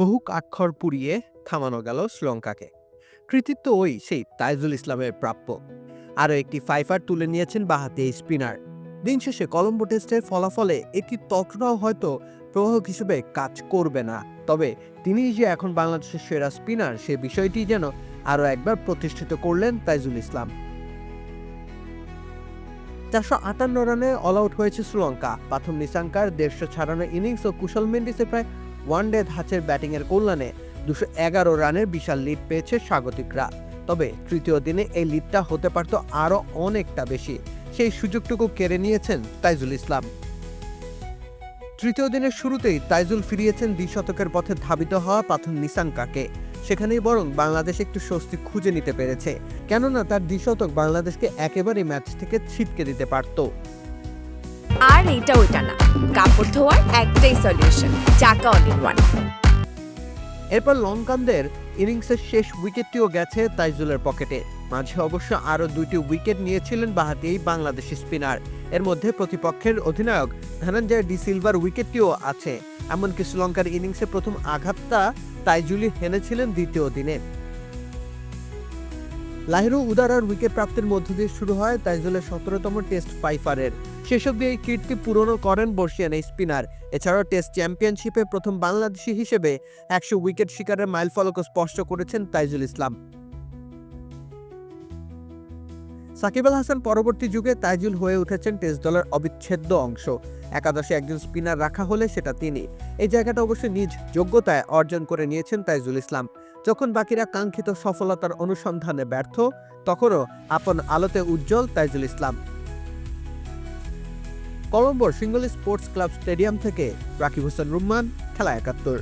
বহু আক্ষর পুড়িয়ে থামানো গেল শ্রীলঙ্কাকে। কৃতিত্ব ওই, সেই তাইজুল ইসলামের প্রাপ্য। আরও একটি ফাইফার তুলে নিয়েছেন বাহাতি স্পিনার। দিন শেষে কলম্বো টেস্টের ফলাফলে একটি তকরাও হয়তো প্রভাবক হিসেবে কাজ করবে না। তবে তিনি যে এখন বাংলাদেশের সেরা স্পিনার, সে বিষয়টি যেন আরও একবার প্রতিষ্ঠিত করলেন তাইজুল ইসলাম। চারশো আটান্ন রানে অল আউট হয়েছে শ্রীলঙ্কা। প্রথম নিশাঙ্কার দেড়শো ছাড়ানো ইনিংস ও কুশল মেন্ডিসের প্রায় ওয়ান ডে ধাঁচের ব্যাটিংয়ের কল্যাণে দুশো এগারো রানের বিশাল লিড পেয়েছে স্বাগতিকরা। তবে তৃতীয় দিনে এই লিডটা হতে পারত আরও অনেকটা বেশি, সেই সুযোগটুকু কেড়ে নিয়েছেন তাইজুল ইসলাম। তৃতীয় দিনের শুরুতেই তাইজুল ফিরিয়েছেন দ্বিশতকের পথে ধাবিত হওয়া প্রথম নিসাঙ্কাকে। সেখানেই বরং বাংলাদেশ একটু স্বস্তি খুঁজে নিতে পেরেছে, কেননা তার দ্বিশতক বাংলাদেশকে একেবারে ম্যাচ থেকে ছিটকে দিতে পারত। আর এটা ওইটা না। কাপড় ধোয়ার একটাই সলিউশন চাকা অল ইন ওয়ান এরপর লঙ্কানদের ইনিংসের শেষ উইকেটটিও গেছে তাইজুলের পকেটে মাঝে অবশ্য আরও দুইটি উইকেট নিয়েছিলেন বাহাতি এই বাংলাদেশি স্পিনার এর মধ্যে প্রতিপক্ষের অধিনায়ক ধনঞ্জয় ডি সিলভার উইকেটটিও আছে। এমনকি শ্রীলঙ্কার ইনিংসে প্রথম আঘাতটা তাইজুলি হেনেছিলেন দ্বিতীয় দিনে। লাহিরু উদারার উইকেট প্রাপ্তির মধ্য দিয়ে শুরু হয় তাইজুলের সতেরোতম টেস্ট ফাইফারের। শেষ দিয়ে এই কীর্তি পূরণও করেন বর্ষিয়ান এই স্পিনার। এছাড়াও টেস্ট চ্যাম্পিয়নশিপে প্রথম বাংলাদেশি হিসেবে একশো উইকেট শিকারের মাইলফলক স্পষ্ট করেছেন তাইজুল ইসলাম। সাকিব আল হাসান পরবর্তী যুগে তাইজুল হয়ে উঠেছেন টেস্ট দলের অবিচ্ছেদ্য অংশ। একাদশে একজন স্পিনার রাখা হলে সেটা তিনি। এই জায়গাটা অবশ্য নিজ যোগ্যতায় অর্জন করে নিয়েছেন তাইজুল ইসলাম। যখন বাকিরা কাঙ্ক্ষিত সফলতার অনুসন্ধানে ব্যর্থ, তখনও আপন আলোতে উজ্জ্বল তাইজুল ইসলাম। কলম্বোর সিঙ্গল স্পোর্টস ক্লাব স্টেডিয়াম থেকে রাকিব হোসেন রুম্মান, খেলা একাত্তর।